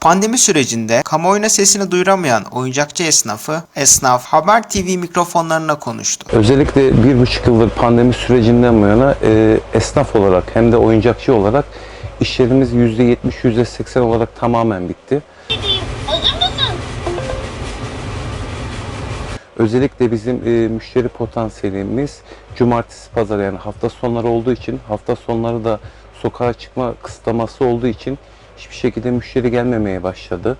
Pandemi sürecinde kamuoyuna sesini duyuramayan oyuncakçı esnafı, esnaf Haber TV mikrofonlarına konuştu. Özellikle bir buçuk yıldır pandemi sürecinden bu yana e, esnaf olarak hem de oyuncakçı olarak işlerimiz %70, %80 olarak tamamen bitti. Özellikle bizim e, müşteri potansiyelimiz cumartesi pazar yani hafta sonları olduğu için hafta sonları da sokağa çıkma kısıtlaması olduğu için hiçbir şekilde müşteri gelmemeye başladı.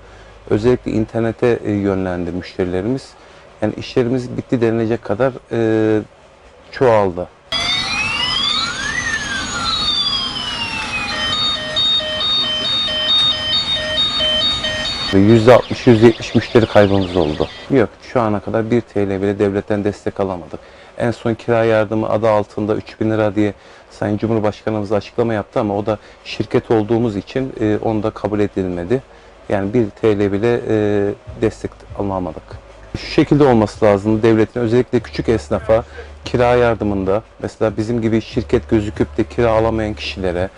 Özellikle internete e, yönlendi müşterilerimiz. Yani işlerimiz bitti denilecek kadar e, çoğaldı. %60-%70 müşteri kaybımız oldu. Yok şu ana kadar 1 TL bile devletten destek alamadık. En son kira yardımı adı altında 3000 lira diye Sayın Cumhurbaşkanımız açıklama yaptı ama o da şirket olduğumuz için e, onu da kabul edilmedi. Yani 1 TL bile e, destek alamadık. Şu şekilde olması lazım devletin özellikle küçük esnafa kira yardımında mesela bizim gibi şirket gözüküp de kira alamayan kişilere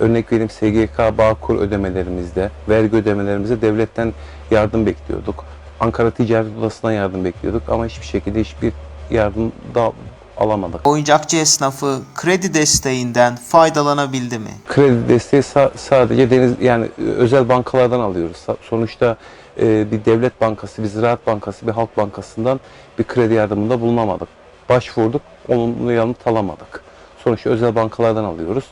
örnek vereyim SGK Bağkur ödemelerimizde, vergi ödemelerimizde devletten yardım bekliyorduk. Ankara Ticaret Odası'ndan yardım bekliyorduk ama hiçbir şekilde hiçbir yardım da alamadık. Oyuncakçı esnafı kredi desteğinden faydalanabildi mi? Kredi desteği sa- sadece deniz yani özel bankalardan alıyoruz. Sonuçta e, bir devlet bankası, bir ziraat bankası, bir halk bankasından bir kredi yardımında bulunamadık. Başvurduk, olumlu yanıt alamadık. Sonuçta özel bankalardan alıyoruz.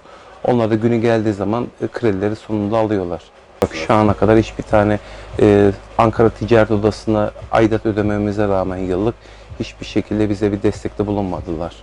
Onlar da günü geldiği zaman e, kredileri sonunda alıyorlar. Bak şu ana kadar hiçbir tane e, Ankara Ticaret Odası'na aidat ödememize rağmen yıllık hiçbir şekilde bize bir destekte bulunmadılar.